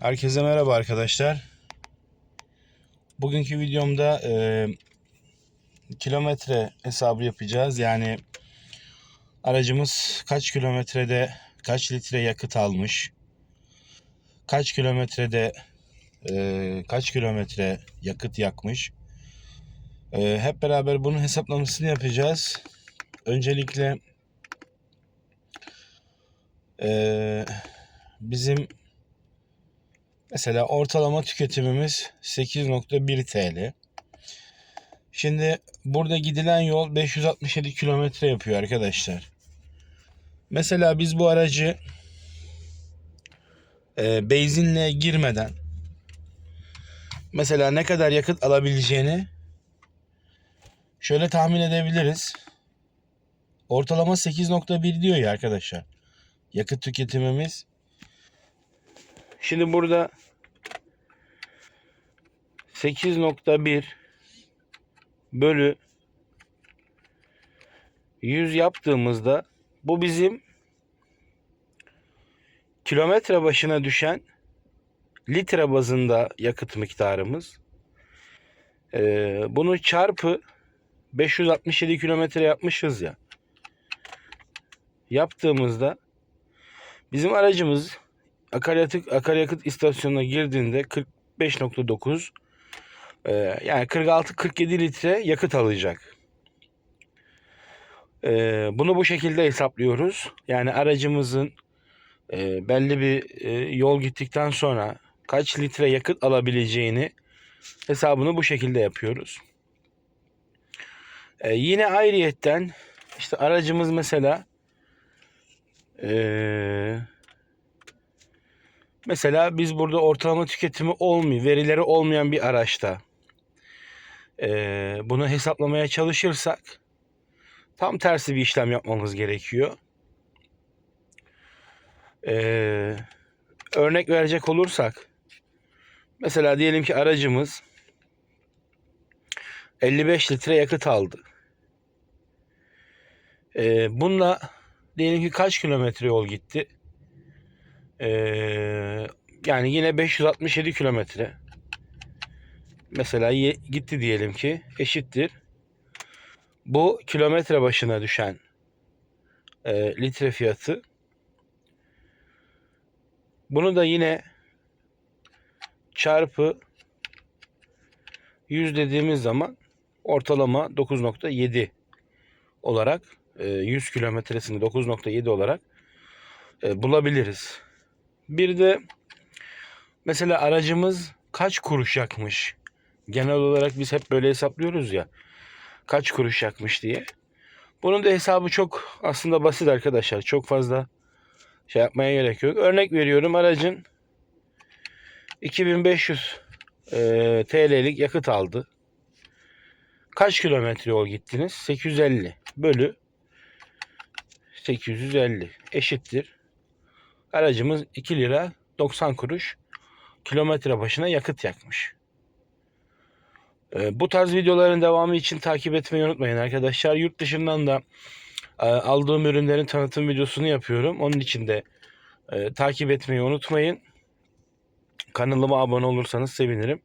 Herkese merhaba arkadaşlar. Bugünkü videomda e, kilometre hesabı yapacağız. Yani aracımız kaç kilometrede kaç litre yakıt almış, kaç kilometrede e, kaç kilometre yakıt yakmış. E, hep beraber bunun hesaplamasını yapacağız. Öncelikle e, bizim Mesela ortalama tüketimimiz 8.1 TL. Şimdi burada gidilen yol 567 kilometre yapıyor arkadaşlar. Mesela biz bu aracı e, benzinle girmeden mesela ne kadar yakıt alabileceğini şöyle tahmin edebiliriz. Ortalama 8.1 diyor ya arkadaşlar. Yakıt tüketimimiz Şimdi burada 8.1 bölü 100 yaptığımızda bu bizim kilometre başına düşen litre bazında yakıt miktarımız. Ee, bunu çarpı 567 kilometre yapmışız ya. Yaptığımızda bizim aracımız akaryakıt akaryakıt istasyonuna girdiğinde 45.9 e, yani 46-47 litre yakıt alacak. E, bunu bu şekilde hesaplıyoruz. Yani aracımızın e, belli bir e, yol gittikten sonra kaç litre yakıt alabileceğini hesabını bu şekilde yapıyoruz. E, yine ayrıyetten işte aracımız mesela eee Mesela biz burada ortalama tüketimi olmuyor, verileri olmayan bir araçta e, bunu hesaplamaya çalışırsak tam tersi bir işlem yapmamız gerekiyor. E, örnek verecek olursak mesela diyelim ki aracımız 55 litre yakıt aldı. E, bununla diyelim ki kaç kilometre yol gitti? Ee, yani yine 567 kilometre. Mesela gitti diyelim ki eşittir. Bu kilometre başına düşen e, litre fiyatı. Bunu da yine çarpı 100 dediğimiz zaman ortalama 9.7 olarak e, 100 kilometresini 9.7 olarak e, bulabiliriz. Bir de mesela aracımız kaç kuruş yakmış? Genel olarak biz hep böyle hesaplıyoruz ya. Kaç kuruş yakmış diye. Bunun da hesabı çok aslında basit arkadaşlar. Çok fazla şey yapmaya gerek yok. Örnek veriyorum aracın 2500 e, TL'lik yakıt aldı. Kaç kilometre yol gittiniz? 850 bölü 850 eşittir Aracımız 2 lira 90 kuruş kilometre başına yakıt yakmış. Ee, bu tarz videoların devamı için takip etmeyi unutmayın arkadaşlar. Yurt dışından da e, aldığım ürünlerin tanıtım videosunu yapıyorum. Onun için de e, takip etmeyi unutmayın. Kanalıma abone olursanız sevinirim.